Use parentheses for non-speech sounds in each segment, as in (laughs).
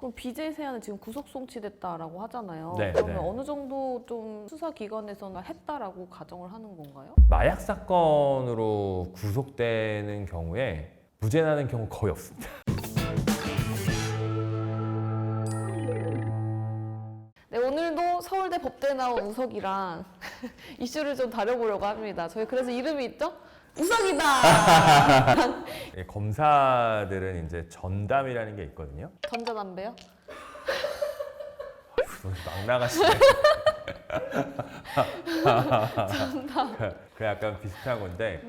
그럼 BJ 세아는 지금 구속 송치됐다라고 하잖아요. 네, 그러면 네. 어느 정도 좀 수사 기관에서는 했다라고 가정을 하는 건가요? 마약 사건으로 구속되는 경우에 무죄 나는 경우 거의 없습니다. (laughs) 네, 오늘도 서울대 법대에 나온 우석이랑 (laughs) 이슈를 좀 다뤄보려고 합니다. 저희 그래서 이름이 있죠? 우석이다! (laughs) 예, 검사들은 이제 전담이라는 게 있거든요. 전자 담배요? (laughs) 막 나가시네. 그 약간 비슷한 건데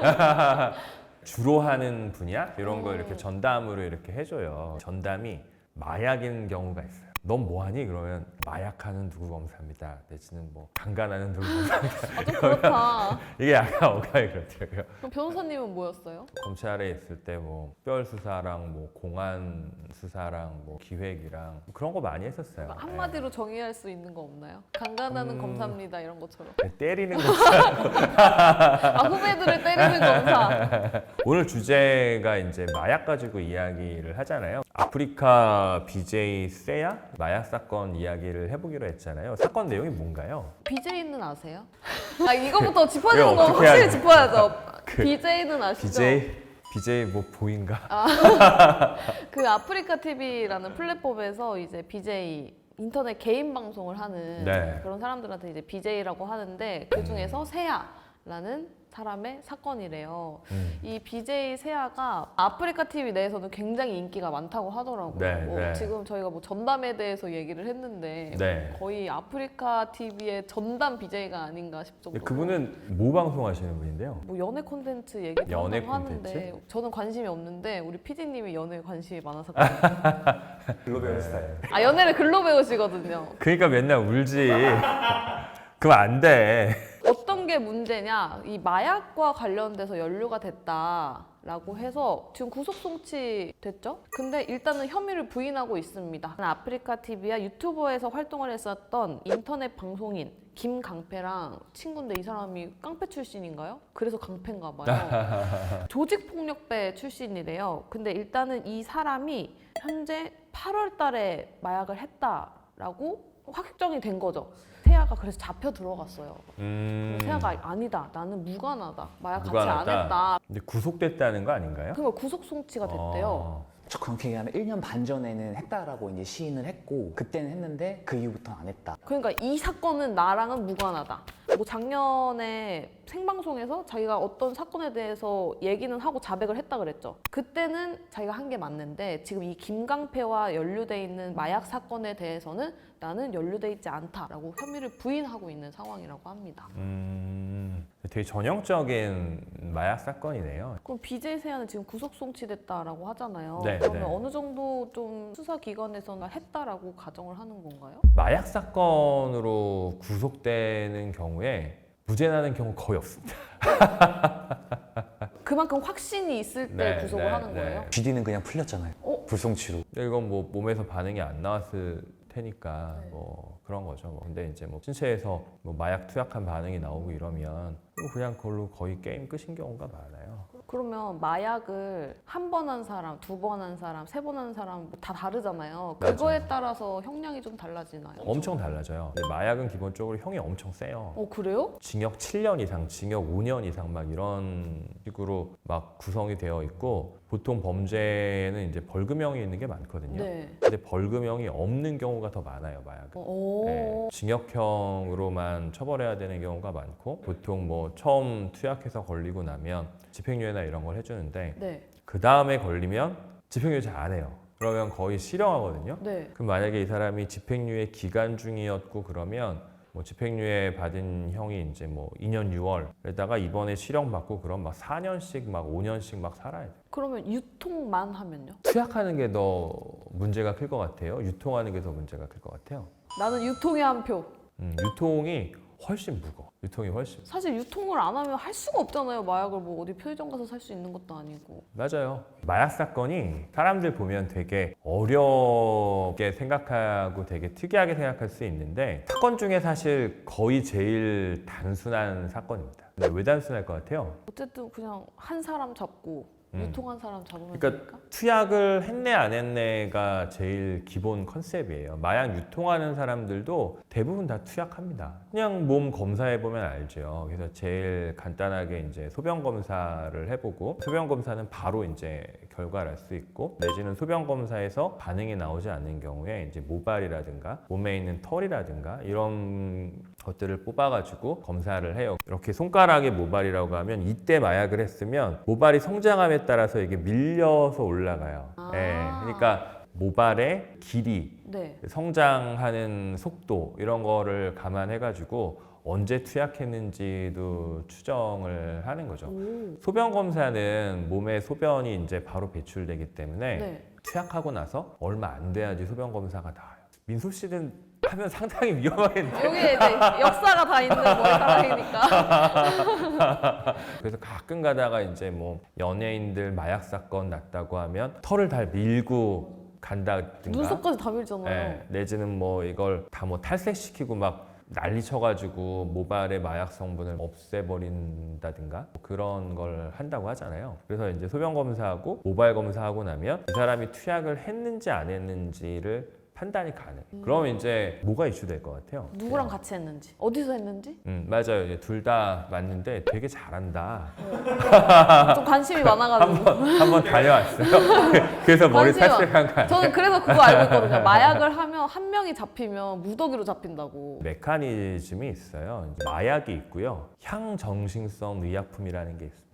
(laughs) 주로 하는 분야 이런 거 이렇게 전담으로 이렇게 해줘요. 전담이 마약인 경우가 있어요. 넌 뭐하니? 그러면 마약하는 누구 검사입니다. 내지는 뭐 강간하는 누구 검사입니다. 아, 좀 (laughs) 그렇다. 이게 약간 어감이 그렇더라고요. 그럼 변호사님은 뭐였어요? 검찰에 있을 때뭐 특별 수사랑 뭐 공안 수사랑 뭐 기획이랑 뭐 그런 거 많이 했었어요. 그러니까 한마디로 정의할 수 있는 거 없나요? 강간하는 음. 검사입니다 이런 것처럼. 네, 때리는 거. (laughs) 아 후배들을 때리는 검사. (laughs) 오늘 주제가 이제 마약 가지고 이야기를 하잖아요. 아프리카 BJ 세야 마약 사건 이야기를 해보기로 했잖아요. 사건 내용이 뭔가요? BJ는 아세요? 아 이거부터 (laughs) 거 어떻게 확실히 해야 돼? 짚어야죠. (laughs) 그 BJ는 아시죠? BJ BJ 뭐 보인가? (laughs) 그 아프리카 TV라는 플랫폼에서 이제 BJ 인터넷 개인 방송을 하는 네. 그런 사람들한테 이제 BJ라고 하는데 그 중에서 세아 라는 사람의 사건이래요. 음. 이 BJ 세아가 아프리카 TV 내에서는 굉장히 인기가 많다고 하더라고요. 네, 뭐 네. 지금 저희가 뭐 전담에 대해서 얘기를 했는데 네. 거의 아프리카 TV의 전담 BJ가 아닌가 싶 정도. 근데 그분은 모 방송하시는 분인데요. 뭐 연애 콘텐츠 얘기도 연애 한다고 하는데 콘텐츠? 저는 관심이 없는데 우리 PD님이 연애에 관심이 많아서 (laughs) 글로벌 스타일. 아 연애를 글로 배우시거든요. 그러니까 맨날 울지. 그럼 안 돼. 어떤 게 문제냐? 이 마약과 관련돼서 연루가 됐다라고 해서 지금 구속 송치 됐죠? 근데 일단은 혐의를 부인하고 있습니다. 아프리카 TV와 유튜버에서 활동을 했었던 인터넷 방송인 김강패랑 친구인데 이 사람이 깡패 출신인가요? 그래서 강패인가 봐요. (laughs) 조직 폭력배 출신이래요. 근데 일단은 이 사람이 현재 8월 달에 마약을 했다라고 확정이 된 거죠. 태아가 그래서 잡혀 들어갔어요. 음. 세아가 아니다. 나는 무관하다. 마약 같이 무관하다. 안 했다. 근데 구속됐다는 거 아닌가요? 그러니까 구속 송치가 됐대요. 어. 정확히 얘기하면 1년 반 전에는 했다라고 이제 시인을 했고 그때는 했는데 그 이후부터는 안 했다. 그러니까 이 사건은 나랑은 무관하다. 뭐 작년에 생방송에서 자기가 어떤 사건에 대해서 얘기는 하고 자백을 했다 그랬죠. 그때는 자기가 한 게 맞는데 지금 이 김강패와 연루돼 있는 마약 사건에 대해서는 나는 연루돼 있지 않다라고 혐의를 부인하고 있는 상황이라고 합니다. 음. 되게 전형적인 마약 사건이네요. 그럼 BJ 세아는 지금 구속 송치됐다라고 하잖아요. 네, 그러면 네. 어느 정도 좀 수사 기관에서는 했다라고 가정을 하는 건가요? 마약 사건으로 구속되는 경우에 무죄나는 경우 거의 없습니다. (laughs) 그만큼 확신이 있을 때 네, 구속을 네, 하는 네. 거예요? GD는 그냥 풀렸잖아요. 어? 불송치로. 근데 이건 뭐 몸에서 반응이 안 나왔을 테니까 네. 뭐 그런 거죠. 뭐. 근데 이제 뭐 신체에서 뭐 마약 투약한 반응이 나오고 이러면 뭐 그냥 그걸로 거의 게임 끝인 경우가 많아요. 그러면 마약을 한 번 한 사람, 두 번 한 사람, 세 번 한 사람 다 다르잖아요. 그거에 따라서 형량이 좀 달라지나요? 엄청 달라져요. 근데 마약은 기본적으로 형이 엄청 세요. 어 그래요? 징역 7년 이상, 징역 5년 이상 막 이런 식으로 막 구성이 되어 있고 보통 범죄에는 이제 벌금형이 있는 게 많거든요. 네. 근데 벌금형이 없는 경우가 더 많아요, 마약은. 어, 오. 네, 징역형으로만 처벌해야 되는 경우가 많고 보통 뭐 처음 투약해서 걸리고 나면 집행유예 나 이런 걸 해주는데 네. 그 다음에 걸리면 집행유예 잘 안 해요. 그러면 거의 실형하거든요. 네. 그럼 만약에 이 사람이 집행유예 기간 중이었고 그러면 뭐 집행유예 받은 형이 이제 뭐 2년 6월에다가 이번에 실형 받고 그럼 막 4년씩 막 5년씩 막 살아야 돼. 그러면 유통만 하면요? 투약하는 게 더 문제가 클 것 같아요. 유통하는 게 더 문제가 클 것 같아요. 나는 유통에 한 표. 음, 유통이 훨씬 무거. 유통이 훨씬 사실 유통을 안 하면 할 수가 없잖아요. 마약을 뭐 어디 편의점 가서 살 수 있는 것도 아니고. 맞아요. 마약 사건이 사람들 보면 되게 어렵게 생각하고 되게 특이하게 생각할 수 있는데 사건 중에 사실 거의 제일 단순한 사건입니다. 근데 왜 단순할 것 같아요? 어쨌든 그냥 한 사람 잡고 음. 유통한 사람 잡으면 그러니까 됩니까? 투약을 했네 안 했네가 제일 기본 컨셉이에요. 마약 유통하는 사람들도 대부분 다 투약합니다. 그냥 몸 검사해 보면 알죠. 그래서 제일 간단하게 이제 소변 검사를 해보고 소변 검사는 바로 이제 결과를 알 수 있고 내지는 소변 검사에서 반응이 나오지 않는 경우에 이제 모발이라든가 몸에 있는 털이라든가 이런 것들을 뽑아가지고 검사를 해요. 이렇게 손가락에 모발이라고 하면 이때 마약을 했으면 모발이 성장함에 따라서 이게 밀려서 올라가요. 아. 예, 그러니까 모발의 길이, 네. 성장하는 속도 이런 거를 감안해가지고 언제 투약했는지도 추정을 하는 거죠. 오. 소변 검사는 몸에 소변이 이제 바로 배출되기 때문에 네. 투약하고 나서 얼마 안 돼야지 소변 검사가 나와요. 민소 씨는 하면 상당히 위험하겠는데. 여기에 이제 역사가 다 있는 머리카락이니까. (laughs) 그래서 가끔 가다가 이제 뭐 연예인들 마약 사건 났다고 하면 털을 다 밀고 간다든가. 눈썹까지 다 밀잖아요. 예, 내지는 뭐 이걸 다 뭐 탈색시키고 막 난리 쳐가지고 모발의 마약 성분을 없애버린다든가 그런 걸 한다고 하잖아요. 그래서 이제 소변 검사하고 모발 검사하고 나면 이 사람이 투약을 했는지 안 했는지를 판단이 가능. 해 그럼 이제 뭐가 이슈될 것 같아요? 누구랑 같이 했는지, 어디서 했는지 음 맞아요. 둘다 맞는데 되게 잘한다. 좀 관심이 (laughs) 많아가지고. 한번 한번 다녀왔어요. (laughs) 그래서 머리 관심이 많- 탈색한 거 아니에요? 저는 그래서 그거 알고 있거든요. (laughs) 마약을 하면 한 명이 잡히면 무더기로 잡힌다고. 메커니즘이 있어요. 이제 마약이 있고요. 향정신성 의약품이라는 게 있습니다.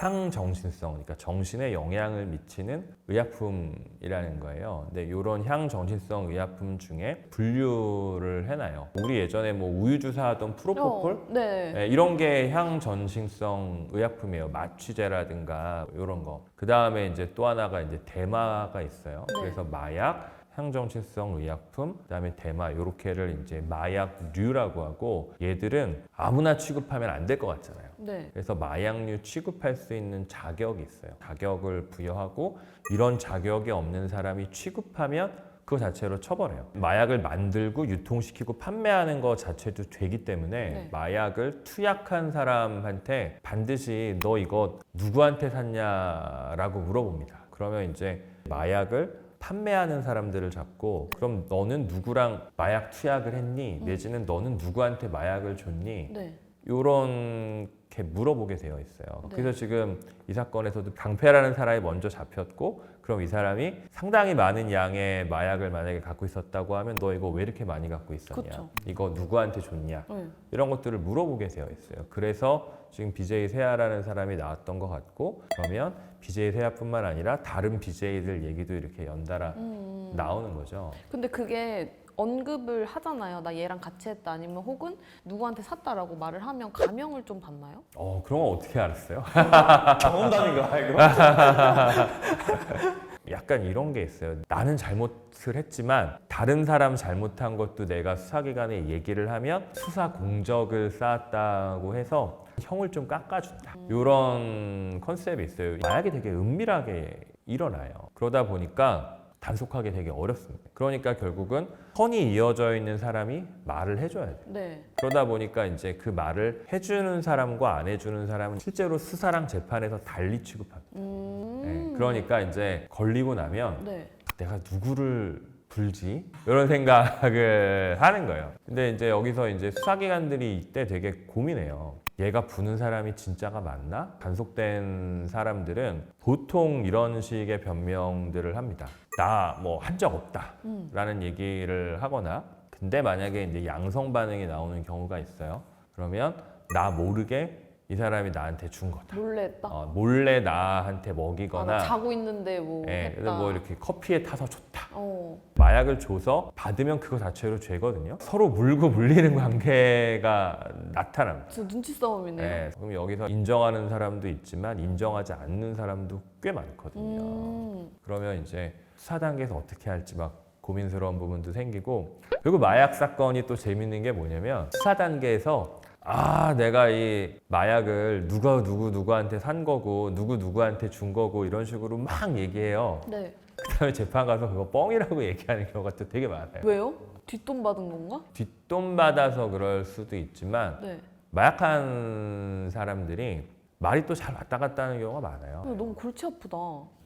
향정신성, 그러니까 정신에 영향을 미치는 의약품이라는 거예요. 근데 이런 향정신성 의약품 중에 분류를 해놔요. 우리 예전에 뭐 우유 주사하던 프로포폴 어, 네. 네, 이런 게 향전신성 의약품이에요. 마취제라든가 이런 거. 그 다음에 이제 또 하나가 이제 대마가 있어요. 네. 그래서 마약, 향정신성 의약품, 그다음에 대마 요렇게를 이제 마약류라고 하고 얘들은 아무나 취급하면 안 될 것 같잖아요. 네. 그래서 마약류 취급할 수 있는 자격이 있어요. 자격을 부여하고 이런 자격이 없는 사람이 취급하면 그거 자체로 처벌해요. 마약을 만들고 유통시키고 판매하는 거 자체도 되기 때문에 네. 마약을 투약한 사람한테 반드시 너 이거 누구한테 샀냐라고 물어봅니다. 그러면 이제 마약을 판매하는 사람들을 잡고 그럼 너는 누구랑 마약 투약을 했니? 내지는 너는 누구한테 마약을 줬니? 네. 요렇게 물어보게 되어 있어요. 네. 그래서 지금 이 사건에서도 강패라는 사람이 먼저 잡혔고 그럼 이 사람이 상당히 많은 양의 마약을 만약에 갖고 있었다고 하면 너 이거 왜 이렇게 많이 갖고 있었냐? 그쵸. 이거 누구한테 줬냐? 네. 이런 것들을 물어보게 되어 있어요. 그래서 지금 BJ 세아라는 사람이 나왔던 것 같고 그러면 BJ 세아뿐만 아니라 다른 BJ들 얘기도 이렇게 연달아 음. 나오는 거죠. 근데 그게 언급을 하잖아요. 나 얘랑 같이 했다 아니면 혹은 누구한테 샀다라고 말을 하면 감형을 좀 받나요? 어, 그런 거 어떻게 알았어요? (laughs) 경험담인가 이거? (laughs) 약간 이런 게 있어요. 나는 잘못을 했지만 다른 사람 잘못한 것도 내가 수사기관에 얘기를 하면 수사 공적을 쌓았다고 해서 형을 좀 깎아준다. 이런 컨셉이 있어요. 마약이 되게 은밀하게 일어나요. 그러다 보니까 단속하기 되게 어렵습니다. 그러니까 결국은 선이 이어져 있는 사람이 말을 해줘야 돼요. 네. 그러다 보니까 이제 그 말을 해주는 사람과 안 해주는 사람은 실제로 수사랑 재판에서 달리 취급합니다. 음. 네, 그러니까 이제 걸리고 나면 네. 내가 누구를 불지 이런 생각을 하는 거예요. 근데 이제 여기서 이제 수사기관들이 이때 되게 고민해요. 얘가 부는 사람이 진짜가 맞나? 단속된 사람들은 보통 이런 식의 변명들을 합니다. 나 뭐 한 적 없다. 음. 라는 얘기를 하거나 근데 만약에 이제 양성 반응이 나오는 경우가 있어요. 그러면 나 모르게 이 사람이 나한테 준 거다. 몰래 했다. 어, 몰래 나한테 아, 먹이거나 나 자고 있는데 뭐 예, 했다. 그래서 뭐 이렇게 커피에 타서 줬다. 어. 마약을 줘서 받으면 그거 자체로 죄거든요. 서로 물고 물리는 관계가 나타납니다. 진짜 눈치 싸움이네요. 예, 그럼 여기서 인정하는 사람도 있지만 인정하지 않는 사람도 꽤 많거든요. 음. 그러면 이제 수사 단계에서 어떻게 할지 막 고민스러운 부분도 생기고 그리고 마약 사건이 또 재밌는 게 뭐냐면 수사 단계에서 아 내가 이 마약을 누가 누구 누구한테 산 거고 누구 누구한테 준 거고 이런 식으로 막 얘기해요. 네. 그다음에 재판 가서 그거 뻥이라고 (laughs) 얘기하는 경우가 또 되게 많아요. 왜요? 뒷돈 받은 건가? 뒷돈 받아서 그럴 수도 있지만 네. 마약한 사람들이 말이 또 잘 왔다 갔다 하는 경우가 많아요. 너무 골치 아프다.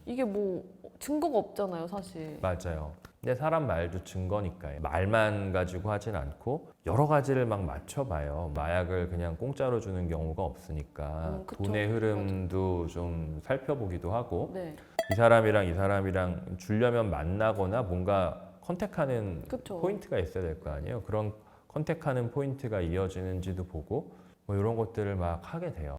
이게 뭐 증거가 없잖아요, 사실. 맞아요. 근데 사람 말도 증거니까요. 말만 가지고 하진 않고 여러 가지를 막 맞춰봐요. 마약을 그냥 공짜로 주는 경우가 없으니까 음, 그쵸. 돈의 흐름도 좀 살펴보기도 하고 네, 이 사람이랑 이 사람이랑 주려면 만나거나 뭔가 컨택하는 그쵸. 포인트가 있어야 될 거 아니에요. 그런 컨택하는 포인트가 이어지는지도 보고 뭐 이런 것들을 막 하게 돼요.